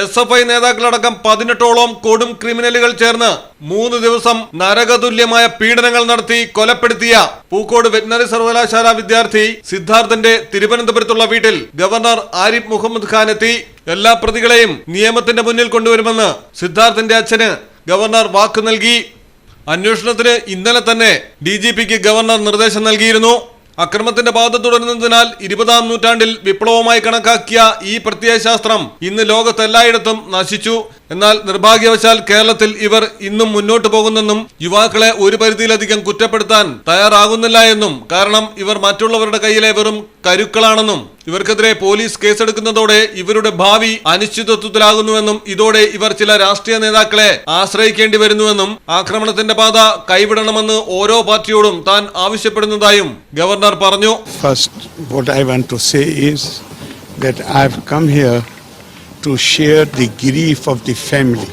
S F I നേതാക്കളടക്കം പതിനെട്ടോളം കൊടും ക്രിമിനലുകൾ ചേർന്ന് മൂന്ന് ദിവസം നരകതുല്യമായ പീഡനങ്ങൾ നടത്തി കൊലപ്പെടുത്തിയ പൂക്കോട് വെറ്റിനറി സർവകലാശാല വിദ്യാർത്ഥി സിദ്ധാർത്ഥന്റെ തിരുവനന്തപുരത്തുള്ള വീട്ടിൽ ഗവർണർ ആരിഫ് മുഹമ്മദ് ഖാൻ എത്തി. എല്ലാ പ്രതികളെയും നിയമത്തിന്റെ മുന്നിൽ കൊണ്ടുവരുമെന്ന് സിദ്ധാർത്ഥന്റെ അച്ഛന് ഗവർണർ വാക്ക് നൽകി. അന്വേഷണത്തിന് ഇന്നലെ തന്നെ ഡി ഗവർണർ നിർദ്ദേശം നൽകിയിരുന്നു. അക്രമത്തിന്റെ പാത തുടരുന്നതിനാൽ ഇരുപതാം നൂറ്റാണ്ടിൽ വിപ്ലവമായി കണക്കാക്കിയ ഈ പ്രത്യയശാസ്ത്രം ഇന്ന് ലോകത്തെല്ലായിടത്തും നശിച്ചു. എന്നാൽ നിർഭാഗ്യവശാൽ കേരളത്തിൽ ഇവർ ഇന്നും മുന്നോട്ട് പോകുന്നെന്നും യുവാക്കളെ ഒരു പരിധിയിലധികം കുറ്റപ്പെടുത്താൻ തയ്യാറാകുന്നില്ല എന്നും കാരണം ഇവർ മറ്റുള്ളവരുടെ കയ്യിലെ വെറും കരുക്കളാണെന്നും ഇവർക്കെതിരെ പോലീസ് കേസെടുക്കുന്നതോടെ ഇവരുടെ ഭാവി അനിശ്ചിതത്വത്തിലാകുന്നുവെന്നും ഇതോടെ ഇവർ ചില രാഷ്ട്രീയ നേതാക്കളെ ആശ്രയിക്കേണ്ടി വരുന്നുവെന്നും ആക്രമണത്തിന്റെ പാത കൈവിടണമെന്ന് ഓരോ പാർട്ടിയോടും താൻ ആവശ്യപ്പെടുന്നതായും ഗവർണർ പറഞ്ഞു. First, what I want to say is that I've come here to share the grief of the family.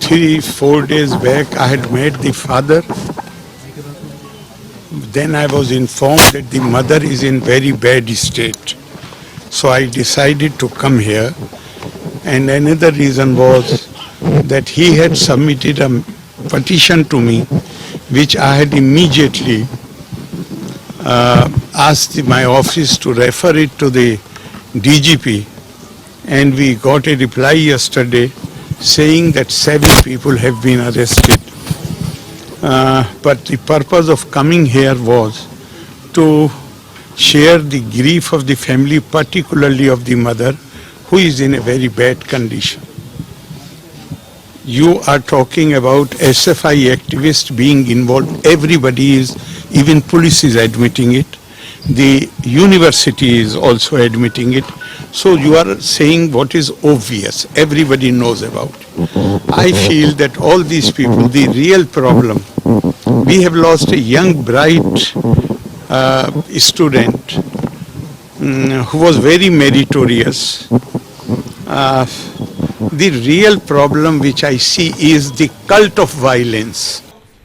Three, four days back, I had met the father. Then I was informed that the mother is in very bad state. So I decided to come here. And another reason was that he had submitted a petition to me, which I had immediately uh, asked my office to refer it to the DGP, and we got a reply yesterday saying that seven people have been arrested. Uh, but the purpose of coming here was to share the grief of the family, particularly of the mother, who is in a very bad condition. You are talking about SFI activists being involved. Everybody is, even police is admitting it The university is also admitting it. So you are saying what is obvious, everybody knows about. I feel that all these people, the real problem, we have lost a young, bright uh, student mm, who was very meritorious. Uh, the real problem which I see is the cult of violence.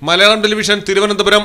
Malayalam television Thiruvananthapuram